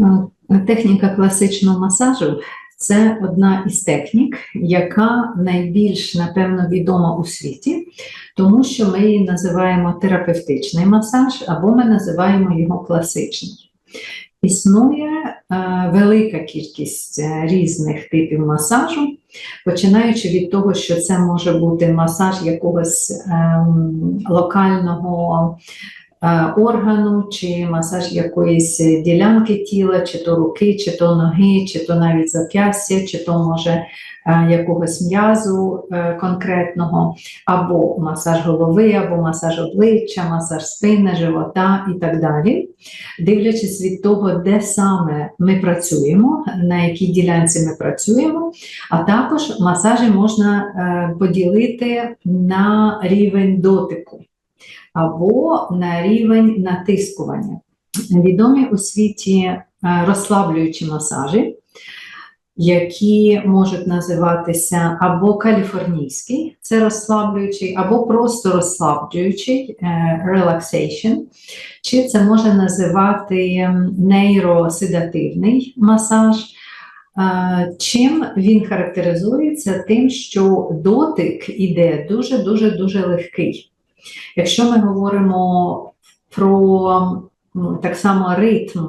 Е, Техніка класичного масажу це одна із технік, яка найбільш, напевно, відома у світі, тому що ми її називаємо терапевтичний масаж або ми називаємо його класичний. Існує е, велика кількість е, різних типів масажу, починаючи від того, що це може бути масаж якогось ем, локального е, органу, чи масаж якоїсь ділянки тіла, чи то руки, чи то ноги, чи то навіть зап'ястя, чи то може е, якогось м'язу е, конкретного, або масаж голови, або масаж обличчя, масаж спини, живота і так далі. Дивлячись від того, де саме ми працюємо, на якій ділянці ми працюємо, а також масажі можна е, поділити на рівень дотику або на рівень натискування. Відомі у світі е, розслаблюючі масажі, які можуть називатися або каліфорнійський, це розслаблюючий, або просто розслаблюючий е, relaxation, чи це може називати нейроседативний масаж. Е, Чим він характеризується? Тим, що дотик іде дуже-дуже дуже легкий. Якщо ми говоримо про так само ритм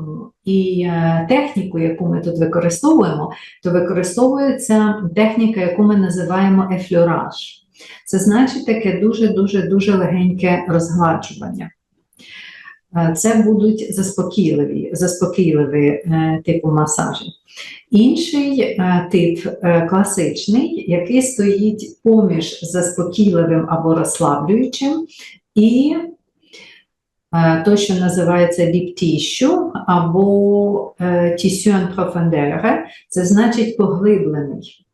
і е, техніку, яку ми тут використовуємо, то використовується техніка, яку ми називаємо ефлюраж. Це значить таке дуже-дуже дуже легеньке розгладжування. Це будуть заспокійливі, заспокійливі е, типу масажі. Інший е, тип е, класичний, який стоїть поміж заспокійливим або розслаблюючим, і той, що називається deep tissue або tissue en це значить поглиблений.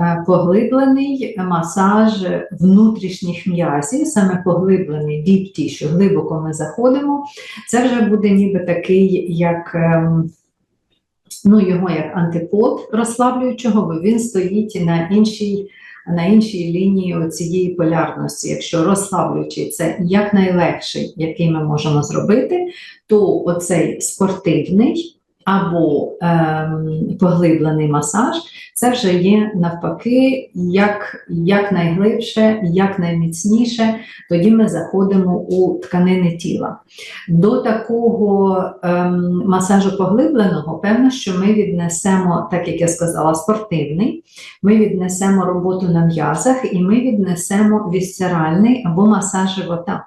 Е, Поглиблений масаж внутрішніх м'язів, саме поглиблений deep tissue, глибоко ми заходимо. Це вже буде ніби такий, як ем, ну, його як антипод розслаблюючого, бо він стоїть на іншій, на іншій лінії цієї полярності. Якщо розслаблюючий це якнайлегший, який ми можемо зробити, то оцей спортивний або ем, поглиблений масаж це вже є навпаки як, як найглибше, як найміцніше, тоді ми заходимо у тканини тіла. До такого ем, масажу поглибленого, певно, що ми віднесемо, так як я сказала, спортивний, ми віднесемо роботу на м'язах і ми віднесемо вісцеральний або масаж живота.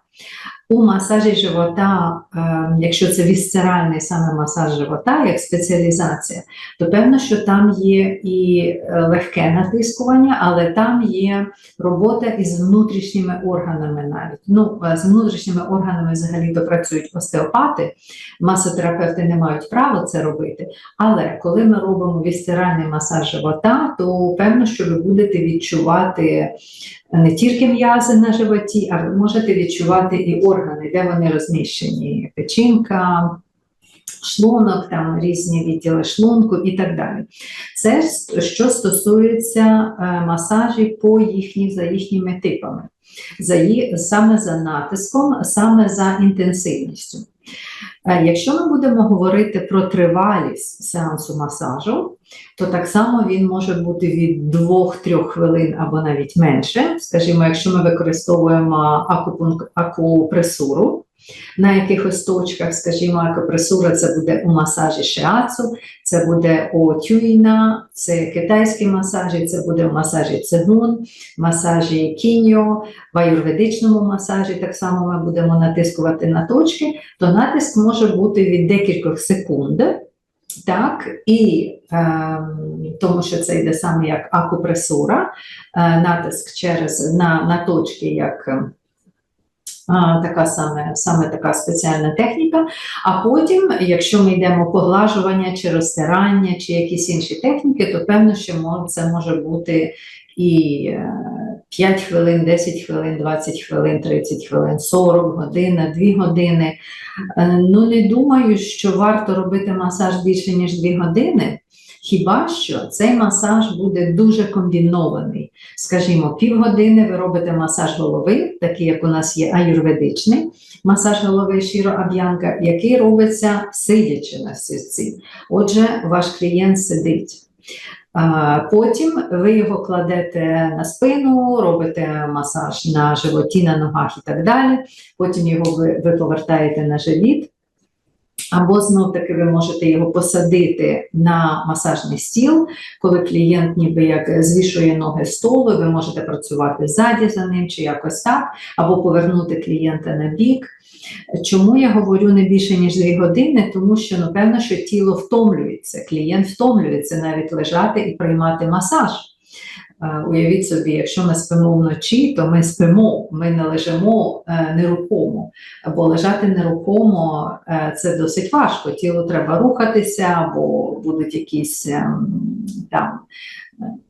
У масажі живота, ем, якщо це вісцеральний саме масаж живота, як спеціалізація, то певно, що там є і е, легке натискування, але там є робота із внутрішніми органами навіть. Ну, е, з внутрішніми органами взагалі допрацюють остеопати, масотерапевти не мають права це робити. Але коли ми робимо вісцеральний масаж живота, то певно, що ви будете відчувати не тільки м'язи на животі, а ви можете відчувати і органи, де вони розміщені: печінка, шлунок, там різні відділи шлунку і так далі. Це що стосується е, масажів по їхні, за їхніми типами, за ї- саме за натиском, саме за інтенсивністю. Е, Якщо ми будемо говорити про тривалість сеансу масажу, то так само він може бути від 2-3 хвилин або навіть менше. Скажімо, якщо ми використовуємо акупресуру на якихось точках, скажімо, акупресура це буде у масажі шиацу, це буде у тюйна, це китайські масажі, це буде у масажі цигун, масажі кіньо, в аюрведичному масажі так само ми будемо натискувати на точки, то натиск може бути від декількох секунд. Так, і ем, тому що це йде саме як акупресура, е, натиск через на, на точки, як а, така саме, саме така спеціальна техніка. А потім, якщо ми йдемо поглажування чи розтирання, чи якісь інші техніки, то певно, що це може бути і е, 5 хвилин, 10 хвилин, 20 хвилин, 30 хвилин, 40 годин, 2 години. Е, Ну, не думаю, що варто робити масаж більше, ніж 2 години. Хіба що цей масаж буде дуже комбінований. скажімо, півгодини ви робите масаж голови, такий як у нас є аюрведичний масаж голови Шіро Аб'янка, який робиться сидячи на стільці. Отже, ваш клієнт сидить. Потім ви його кладете на спину, робите масаж на животі, на ногах і так далі. Потім його ви, ви повертаєте на живіт. Або знов таки ви можете його посадити на масажний стіл, коли клієнт ніби як звішує ноги столу, ви можете працювати ззаді за ним чи якось так, або повернути клієнта на бік. Чому я говорю не більше ніж 2 години? Тому що напевно, що тіло втомлюється, клієнт втомлюється навіть лежати і приймати масаж. Е, Уявіть собі, якщо ми спимо вночі, то ми спимо, ми не лежимо е, нерухомо. Бо лежати нерухомо е, це досить важко. Тілу треба рухатися, або будуть якісь ем, там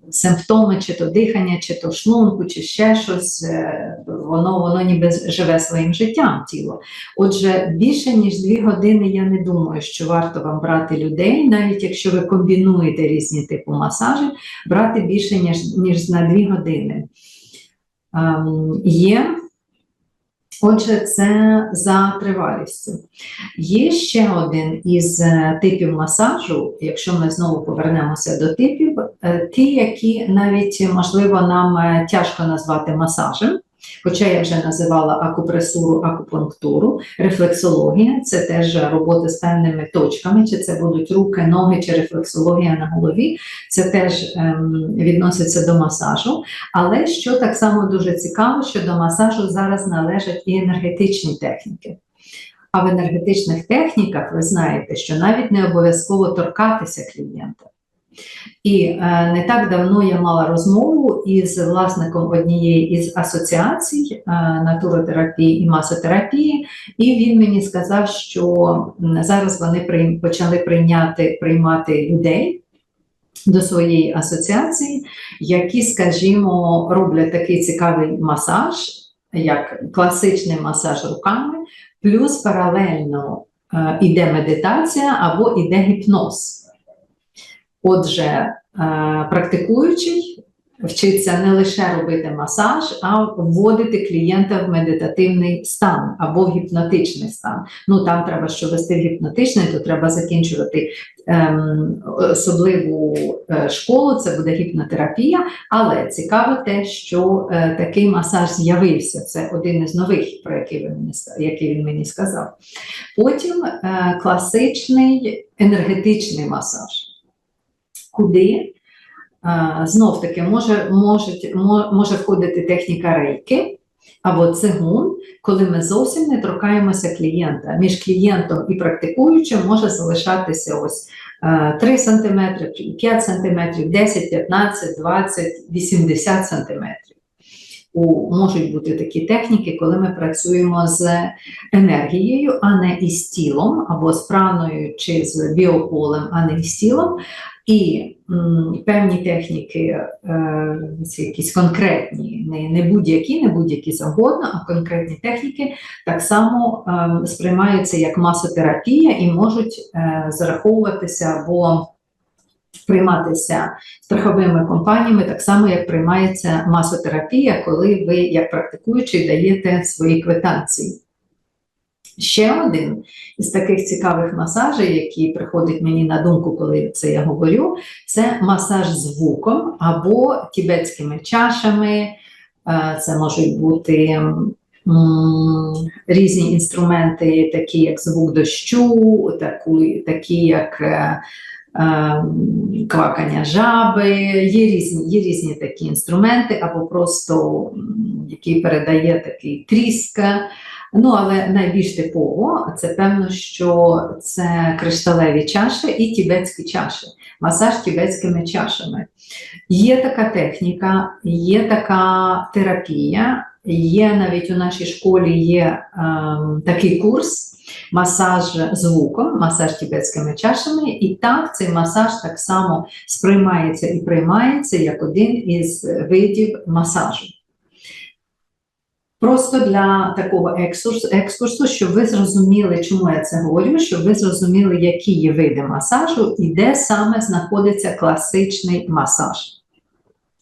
симптоми, чи то дихання, чи то шлунку, чи ще щось. е, Воно, воно ніби живе своїм життям тіло. Отже, більше ніж дві години я не думаю, що варто вам брати людей, навіть якщо ви комбінуєте різні типи масажів, брати більше ніж, ніж на дві години. Ем, є Отже, це за тривалістю. Є ще один із е, типів масажу, якщо ми знову повернемося до типів, е, ті, які навіть можливо нам е, тяжко назвати масажем. Хоча я вже називала акупресуру, акупунктуру, рефлексологія це теж робота з певними точками, чи це будуть руки, ноги, чи рефлексологія на голові, це теж ем, відноситься до масажу. Але що так само дуже цікаво, що до масажу зараз належать і енергетичні техніки. А в енергетичних техніках ви знаєте, що навіть не обов'язково торкатися клієнта. І е, не так давно я мала розмову із власником однієї із асоціацій е, натуротерапії і масотерапії, і він мені сказав, що зараз вони почали прийняти, приймати людей до своєї асоціації, які, скажімо, роблять такий цікавий масаж, як класичний масаж руками, плюс паралельно е, іде медитація або іде гіпноз. Отже, е, практикуючий вчиться не лише робити масаж, а вводити клієнта в медитативний стан або в гіпнотичний стан. Ну там треба, щоб вести в гіпнотичний, то треба закінчувати ем, особливу е, школу, це буде гіпнотерапія. Але цікаво те, що е, такий масаж з'явився. Це один із нових, про який він мені, який він мені сказав. Потім е, класичний енергетичний масаж куди знов таки може, можуть, мо- може входити техніка рейки або цигун, коли ми зовсім не торкаємося клієнта. Між клієнтом і практикуючим може залишатися ось е, 3 см, 5 см, 10, 15, 20, 80 см. У, можуть бути такі техніки, коли ми працюємо з енергією, а не із тілом, або з праною чи з біополем, а не із тілом. І певні техніки, е, якісь конкретні, не, не будь-які, не будь-які завгодно, а конкретні техніки так само е, сприймаються як масотерапія і можуть е, зараховуватися або прийматися страховими компаніями, так само як приймається масотерапія, коли ви, як практикуючий, даєте свої квитанції. Ще один із таких цікавих масажів, який приходить мені на думку, коли це я говорю, це масаж звуком або тібетськими чашами. Е, Це можуть бути різні інструменти, такі як звук дощу, такі як е, е, квакання жаби. Є різні, є різні такі інструменти, або просто який передає такий тріск. Ну, але найбільш типово це певно, що це кришталеві чаші і тібетські чаші, масаж тібетськими чашами. Є така техніка, є така терапія, є навіть у нашій школі є ем, такий курс масаж звуком, масаж тібетськими чашами, і так цей масаж так само сприймається і приймається як один із видів масажу. Просто для такого екскурсу, щоб ви зрозуміли, чому я це говорю, щоб ви зрозуміли, які є види масажу і де саме знаходиться класичний масаж.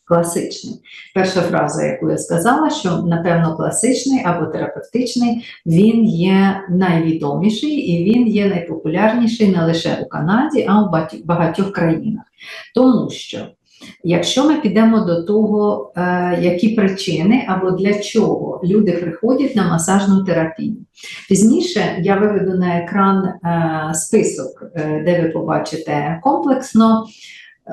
класичний. Перша фраза, яку я сказала, що напевно класичний або терапевтичний, він є найвідоміший і він є найпопулярніший не лише у Канаді, а у багатьох країнах. Тому що Якщо ми підемо до того, е, які причини або для чого люди приходять на масажну терапію. Пізніше я виведу на екран е, список, е, де ви побачите комплексно,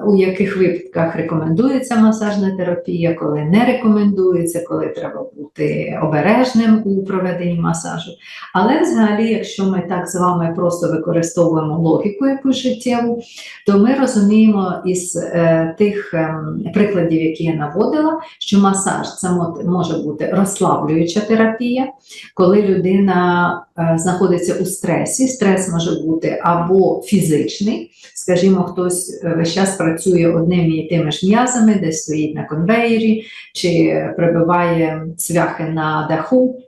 у яких випадках рекомендується масажна терапія, коли не рекомендується, коли треба бути обережним у проведенні масажу. Але взагалі, якщо ми так з вами просто використовуємо логіку якусь життєву, то ми розуміємо із е, тих ем, прикладів, які я наводила, що масаж це мо- може бути розслаблююча терапія, коли людина е, знаходиться у стресі. Стрес може бути або фізичний, скажімо, хтось е, весь час працює одними і тими ж м'язами, десь стоїть на конвеєрі, чи прибиває цвяхи на даху,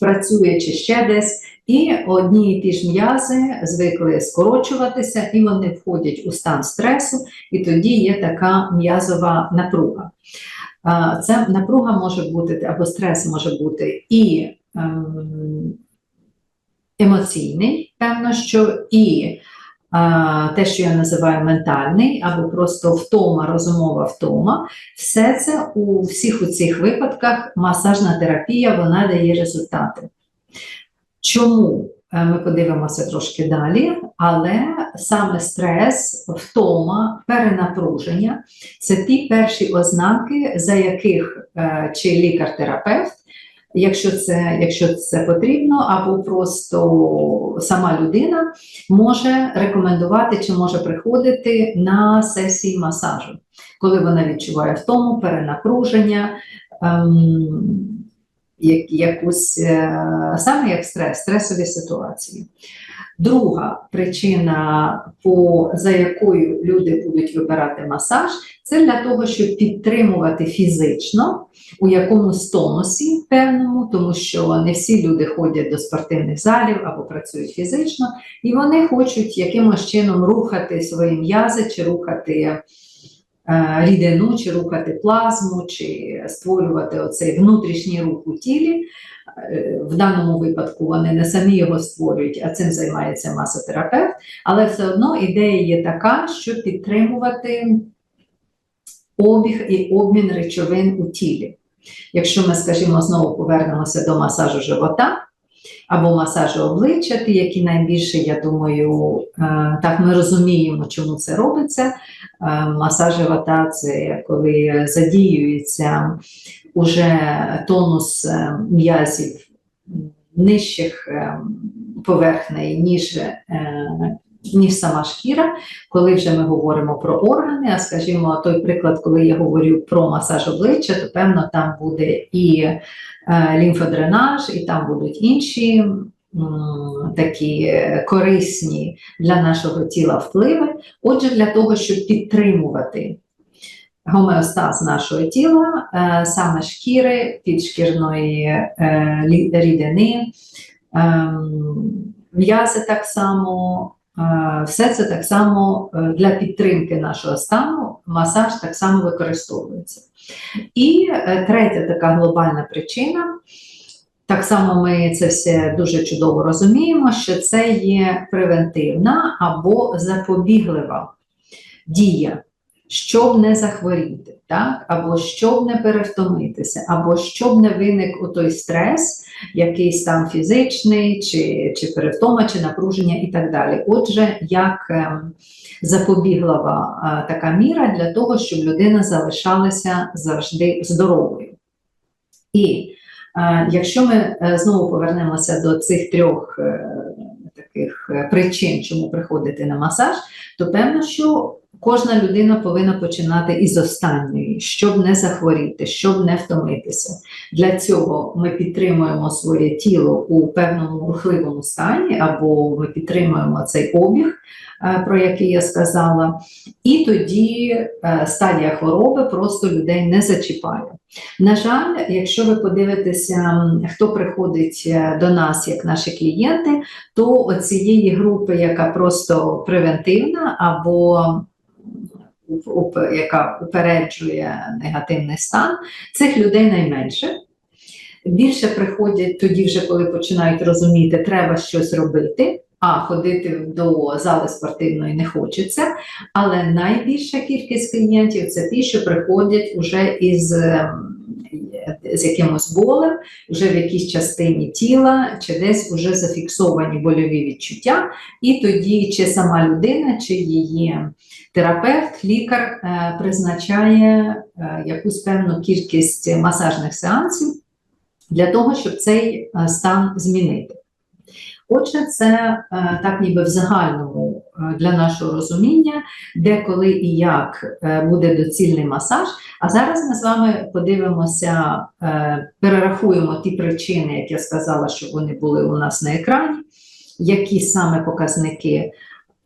працює чи ще десь. І одні і ті ж м'язи звикли скорочуватися, і вони входять у стан стресу, і тоді є така м'язова напруга. А, Це напруга може бути, або стрес може бути і ем, емоційний, певно, що і а, те, що я називаю ментальний, або просто втома, розумова втома, все це у всіх у цих випадках масажна терапія вона дає результати. Чому? Е, Ми подивимося трошки далі, але саме стрес, втома, перенапруження це ті перші ознаки, за яких е, чи лікар-терапевт, якщо це, якщо це потрібно, або просто сама людина може рекомендувати чи може приходити на сесії масажу, коли вона відчуває втому, перенапруження. Ем, як, якусь е, саме як стрес, стресові ситуації. Друга причина, по, за якою люди будуть вибирати масаж, це для того, щоб підтримувати фізично у якомусь тонусі певному, тому що не всі люди ходять до спортивних залів або працюють фізично, і вони хочуть якимось чином рухати свої м'язи чи рухати е, рідину, чи рухати плазму, чи створювати оцей внутрішній рух у тілі. Е, В даному випадку вони не самі його створюють, а цим займається масотерапевт. Але все одно ідея є така, щоб підтримувати обіг і обмін речовин у тілі. Якщо ми, скажімо, знову повернемося до масажу живота або масажу обличчя, ті, які найбільше, я думаю, е, так ми розуміємо, чому це робиться. Е, Масаж живота це коли задіюється уже тонус е, м'язів нижчих е, поверхней, ніж, е, ніж сама шкіра, коли вже ми говоримо про органи, а скажімо, той приклад, коли я говорю про масаж обличчя, то певно там буде і лімфодренаж, і там будуть інші такі корисні для нашого тіла впливи. Отже, для того, щоб підтримувати гомеостаз нашого тіла, е, саме шкіри, підшкірної е, рідини, ем, м'язи так само, е, все це так само для підтримки нашого стану, масаж так само використовується. І третя така глобальна причина. Так само ми це все дуже чудово розуміємо, що це є превентивна або запобіглива дія, щоб не захворіти, так? або щоб не перевтомитися, або щоб не виник у той стрес, якийсь там фізичний, чи, чи перевтома, чи напруження і так далі. Отже, як ем, запобіглива е, така міра для того, щоб людина залишалася завжди здоровою. І е, якщо ми е, знову повернемося до цих трьох таких причин, чому приходити на масаж, то певно, що кожна людина повинна починати із останньої, щоб не захворіти, щоб не втомитися. Для цього ми підтримуємо своє тіло у певному рухливому стані, або ми підтримуємо цей обіг, е, про який я сказала, і тоді е, стадія хвороби просто людей не зачіпає. На жаль, якщо ви подивитеся, хто приходить е, до нас як наші клієнти, то оцієї групи, яка просто превентивна або яка упереджує негативний стан, цих людей найменше. Більше приходять тоді, вже коли починають розуміти, треба щось робити, а ходити до зали спортивної не хочеться. Але найбільша кількість клієнтів це ті, що приходять уже із ем, з якимось болем, вже в якійсь частині тіла, чи десь вже зафіксовані больові відчуття, і тоді чи сама людина, чи її терапевт, лікар е, призначає е, якусь певну кількість масажних сеансів для того, щоб цей е, стан змінити. Отже, це так ніби в загальному для нашого розуміння, де, коли і як е, буде доцільний масаж. А зараз ми з вами подивимося, е, перерахуємо ті причини, як я сказала, що вони були у нас на екрані, які саме показники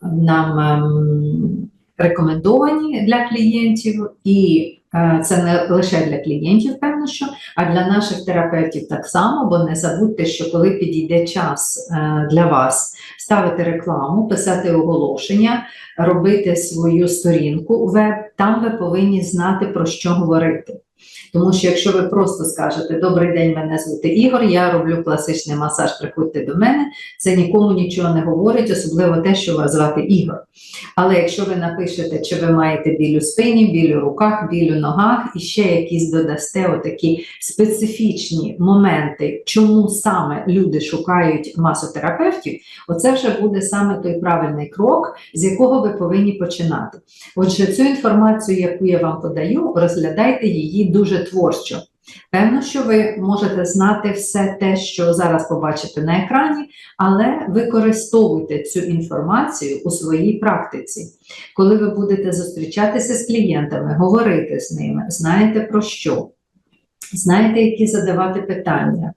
нам ем, рекомендовані для клієнтів, і е, це не лише для клієнтів, певно, що, а для наших терапевтів так само, бо не забудьте, що коли підійде час е, для вас ставити рекламу, писати оголошення, робити свою сторінку веб, там ви повинні знати про що говорити. Тому що якщо ви просто скажете Добрий день, мене звати Ігор, я роблю класичний масаж, приходьте до мене, це нікому нічого не говорить, особливо те, що вас звати Ігор. Але якщо ви напишете, чи ви маєте біль у спині, біль у руках, біль у ногах і ще якісь додасте отакі специфічні моменти, чому саме люди шукають масотерапевтів, оце вже буде саме той правильний крок, з якого ви повинні починати. Отже, цю інформацію, яку я вам подаю, розглядайте її дуже творчо. Певно, що ви можете знати все те, що зараз побачите на екрані, але використовуйте цю інформацію у своїй практиці. Коли ви будете зустрічатися з клієнтами, говорити з ними, знаєте про що, знаєте, які задавати питання.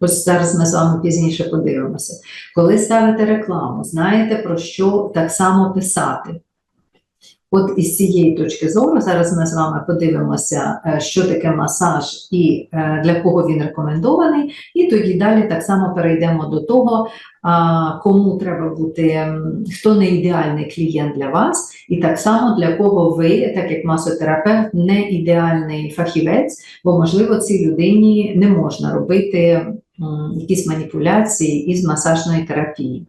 Ось зараз ми з вами пізніше подивимося. Коли ставите рекламу, знаєте про що так само писати. От із цієї точки зору зараз ми з вами подивимося, е, що таке масаж і е, для кого він рекомендований, і тоді далі так само перейдемо до того, кому треба бути, хто не ідеальний клієнт для вас, і так само для кого ви, так як масотерапевт, не ідеальний фахівець, бо можливо цій людині не можна робити якісь маніпуляції із масажної терапії.